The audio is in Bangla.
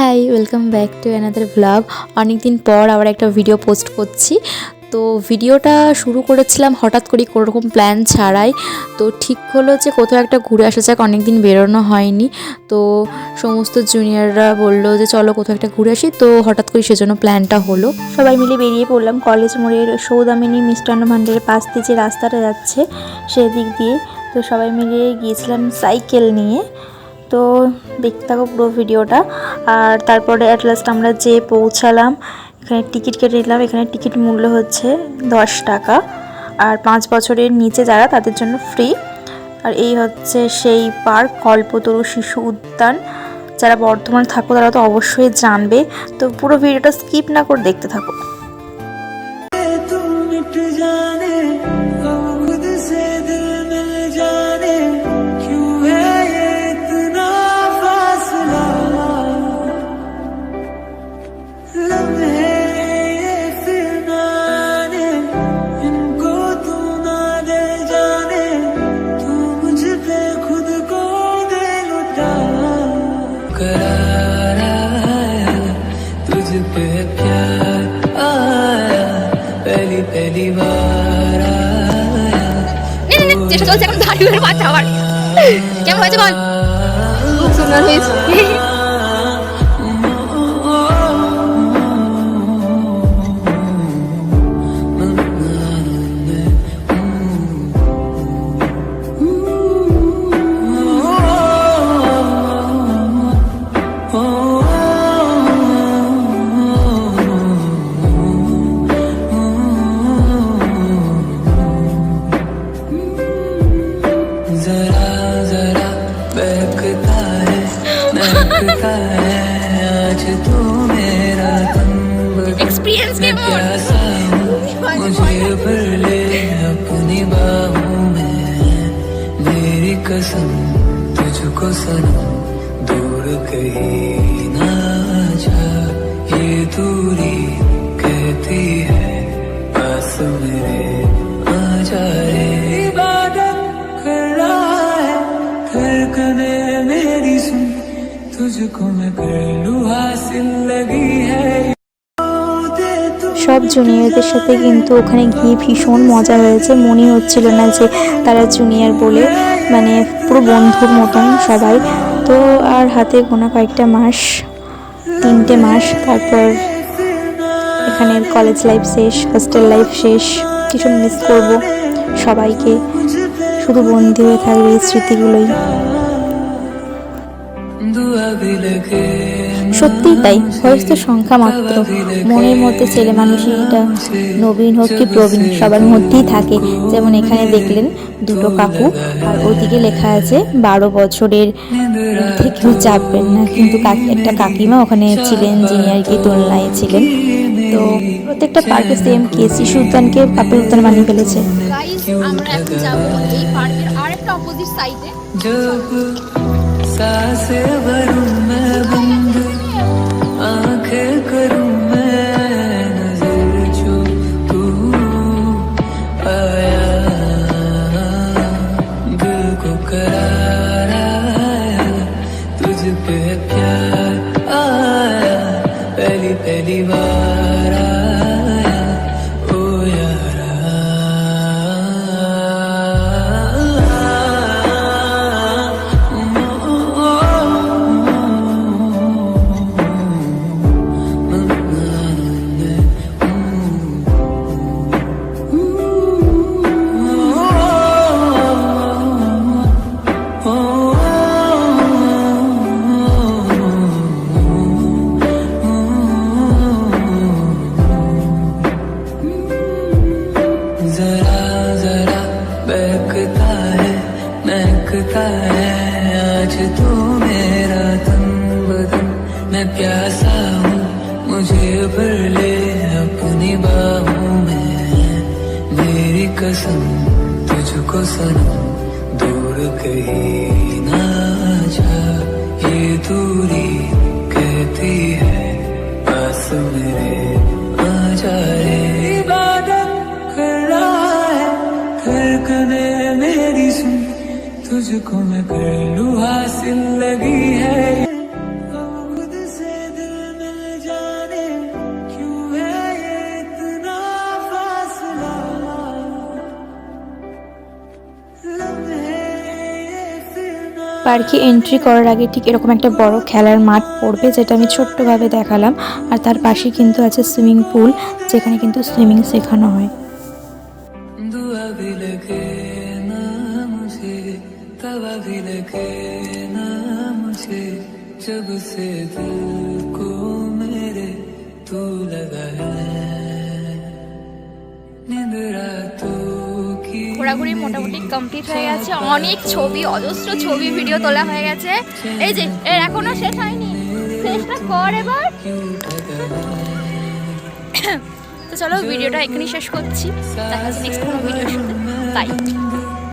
Hi welcome back to another vlog অনেকদিন পর আবার একটা ভিডিও পোস্ট করছি। তো ভিডিওটা শুরু করেছিলাম হঠাৎ করে কোনোরকম প্ল্যান ছাড়াই। তো ঠিক হলো যে কোথাও একটা ঘুরে আসা যাক, অনেকদিন বেরোনো হয়নি। তো সমস্ত জুনিয়ররা বলল যে চলো কোথাও একটা ঘুরে আসি। তো হঠাৎ করে সেজন্য প্ল্যানটা হলো। সবাই মিলে বেরিয়ে পড়লাম। কলেজ মোড়ের সৌদামিনী মিষ্টান্ন ভাণ্ডারের পাশ দিয়ে যে রাস্তাটা যাচ্ছে, সেদিক দিয়ে। তো সবাই মিলে গিয়েছিলাম সাইকেল নিয়ে। তো দেখতে থাকো পুরো ভিডিওটা। আর তারপরে অ্যাট লাস্ট আমরা যে পৌঁছালাম, এখানে টিকিট কেটে নিলাম। এখানে টিকিট মূল্য হচ্ছে দশ টাকা। আর পাঁচ বছরের নিচে যারা, তাদের জন্য ফ্রি আর এই হচ্ছে সেই পার্ক কল্পতরু শিশু উদ্যান। যারা বর্ধমানে থাকো, তারা তো অবশ্যই জানবে। তো পুরো ভিডিওটা স্কিপ না করে দেখতে থাকো। प्यार आया पहली पहली बार आया চেষ্টা চলছে এখন দাঁড়িয়ে মাথা আবার কেমন হয়েছে বল খুব সুন্দর হয়েছে मैं प्यासा हूँ, मुझे भर ले अपनी बाहों में। मेरी कसम तुझको सनम, दूर कहीं ना जा। ये दूरी कहती है, पास मेरे आ जाए। इबादत कर रहा है धड़कने मेरी सुन। तुझको मैं कर लू हासिल, लगी है সব জুনিয়রদের সাথে কিন্তু ওখানে গিয়ে ভীষণ মজা হয়েছে। মনে হচ্ছিল না যে তারা জুনিয়র বলে মানে পুরো বন্ধুর মতন সবাই। তো আর হাতে গোনা কয়েকটা মাস, তিনটে মাস, তারপর এখানের কলেজ লাইফ শেষ হোস্টেল লাইফ শেষ, কিছু মিস করব সবাইকে। শুধু বন্দি হয়ে থাকবে এই স্মৃতিগুলোই। দুয়া সত্যি তাই বয়স তো সংখ্যা মাত্র। মনের মধ্যে ছেলে মানুষই এটা নবীন হোক কি প্রবীণ সবার মধ্যেই থাকে। যেমন এখানে দেখলেন দুটো কাকু আর ওদিকে লেখা আছে বারো বছরের থেকেও চাপবেন না। কিন্তু একটা কাকিমা ওখানে ছিলেন যিনি আর কি দোলনায় ছিলেন। তো প্রত্যেকটা পার্কে সেম কেসি সুলতানকে পাপের উত্তান মানিয়ে ফেলেছে। আমরা এখন যাব এই পার্কের আরেকটা অপোজিট সাইডে সাসে महकता है, आज तू मेरा तन बदन मैं प्यासा हूँ, मुझे भर ले अपनी बाहों में। मेरी कसम, तुझको सनम, दूर कहीं ना जा। ये दूरी कहती है, पास मेरे आ जाए इबादत कर रहा है धड़कने तुझको मैं कर लू हासिल लगी है। পার্কে এন্ট্রি করার আগে ঠিক এরকম একটা বড় খেলার মাঠ পড়বে, যেটা আমি ছোট্টভাবে দেখালাম। আর তার পাশে কিন্তু আছে সুইমিং পুল যেখানে কিন্তু সুইমিং শেখানো হয়। तवा भी लगे ना मुझे जब से दिल को मेरे तू लगा है नींद रातों की ঘোরাঘুরি মোটামুটি কমপ্লিট হয়ে গেছে অনেক ছবি অজস্র ছবি ভিডিও তোলা হয়ে গেছে এই যে এর এখনো শেষ হয়নি শেষটা কর এবার তো চলো ভিডিওটা এখানেই শেষ করছি দেখা হচ্ছে নেক্সট কোনো ভিডিওর সাথে বাই